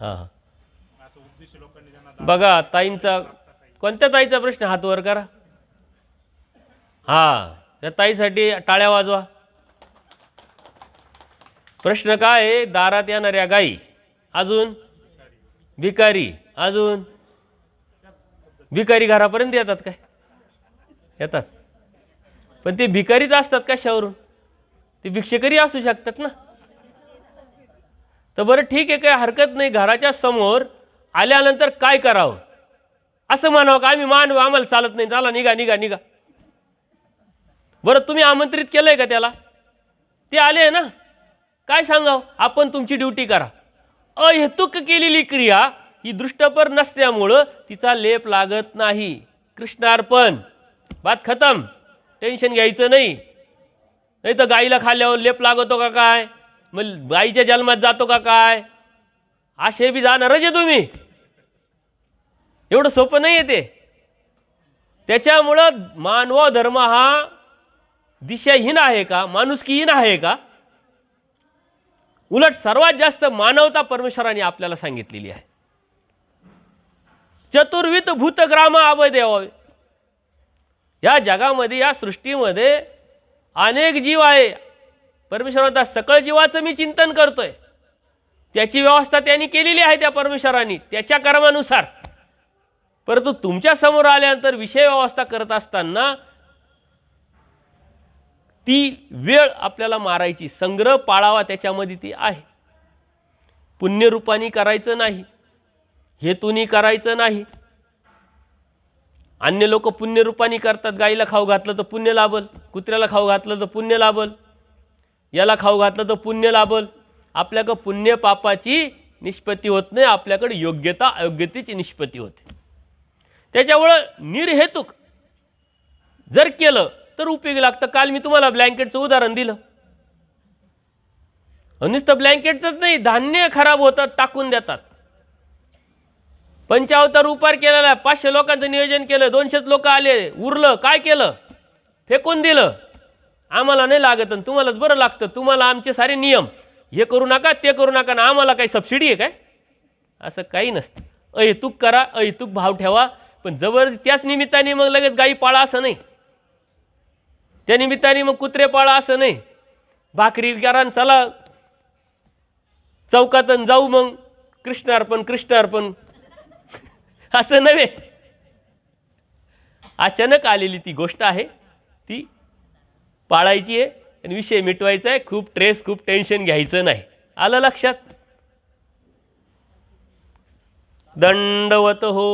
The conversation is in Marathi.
हां हां. बघा ताईंचा कोणत्या ताईचा प्रश्न? हात वर करा. हां त्या ताईसाठी टाळ्या वाजवा. प्रश्न काय? आहे दारात येणाऱ्या गाई अजून? भिकारी. अजून? भिकारी घरापर्यंत येतात काय? येतात. पण ते भिकारीच असतात कशावरून ते भिक्षेकरी असू शकतात ना? तर बरं ठीक आहे काही हरकत नाही. घराच्या समोर आल्यानंतर काय करावं? असं म्हणावं का आम्ही मानव आम्हाला चालत नाही. चला निघा निघा निघा. बरं तुम्ही आमंत्रित केलं आहे का त्याला? ते आले ना? काय सांगावं? आपण तुमची ड्युटी करा. अहेतुक केलेली क्रिया ही दृष्टपर नसल्यामुळं तिचा लेप लागत नाही. कृष्णार्पण. बात खतम. टेन्शन घ्यायचं नाही. नाही तर गाईला खाल्ल्यावर लेप लागतो का काय? मग बाईच्या जन्मात जातो का काय? असे बी जाणारच आहे तुम्ही. एवढं सोपं नाही आहे ते. त्याच्यामुळं मानव धर्म हा दिशाहीन आहे का? माणुसकीहीन आहे का? उलट सर्वात जास्त मानवता परमेश्वराने आपल्याला सांगितलेली आहे. चतुर्वित भूतग्राम अवयदेवावे या जगामध्ये या सृष्टीमध्ये अनेक जीव आहे. परमेश्वराचा सकळ जीवाचं मी चिंतन करतोय. त्याची व्यवस्था त्यांनी केलेली आहे त्या परमेश्वराने त्याच्या कर्मानुसार. परंतु तुमच्यासमोर आल्यानंतर विषय व्यवस्था करत असताना ती वेळ आपल्याला मारायची संग्रह पाळावा त्याच्यामध्ये ती आहे. पुण्यरूपाने करायचं नाही हेतूनी करायचं नाही. अन्य लोक पुण्यरूपाने करतात गाईला खाऊ घातलं तर पुण्य लाभल कुत्र्याला खाऊ घातलं तर पुण्य लाभल. याला खाऊ घातलं तर पुण्य लाभल. आपल्याकडं पुण्य पापाची निष्पत्ती होत नाही आपल्याकडे योग्यता अयोग्यतेची निष्पत्ती होते. त्याच्यामुळं निर्हेतुक जर केलं तर उपयोगी लागतं. काल मी तुम्हाला ब्लँकेटचं उदाहरण दिलं. नुसतं ब्लँकेटचंच नाही धान्य खराब होतं टाकून देतात. पंचावतार उपार केलेला आहे पाचशे लोकांचं नियोजन केलं दोनशेच लोक आले उरलं काय केलं? फेकून दिलं. आम्हाला नाही लागत आणि तुम्हालाच बरं लागतं. तुम्हाला आमचे सारे नियम. हे करू नका ते करू नका ना आम्हाला काही सबसिडी आहे काय? असं काही नसतं. अहेतुक करा अहेतुक भाव ठेवा. पण जबर त्याच निमित्ताने मग लगेच गाई पाळा असं नाही. त्या निमित्ताने मग कुत्रे पाळा असं नाही. भाकरी करा चला. चौकातून जाऊ मग. कृष्णार्पण कृष्णार्पण. असं नव्हे. अचानक आलेली ती गोष्ट आहे. ती पाळायची आहे आणि विषय मिटवायचा आहे. खूप ट्रेस खूप टेन्शन घ्यायचं नाही. आलं लक्षात? दंडवत हो.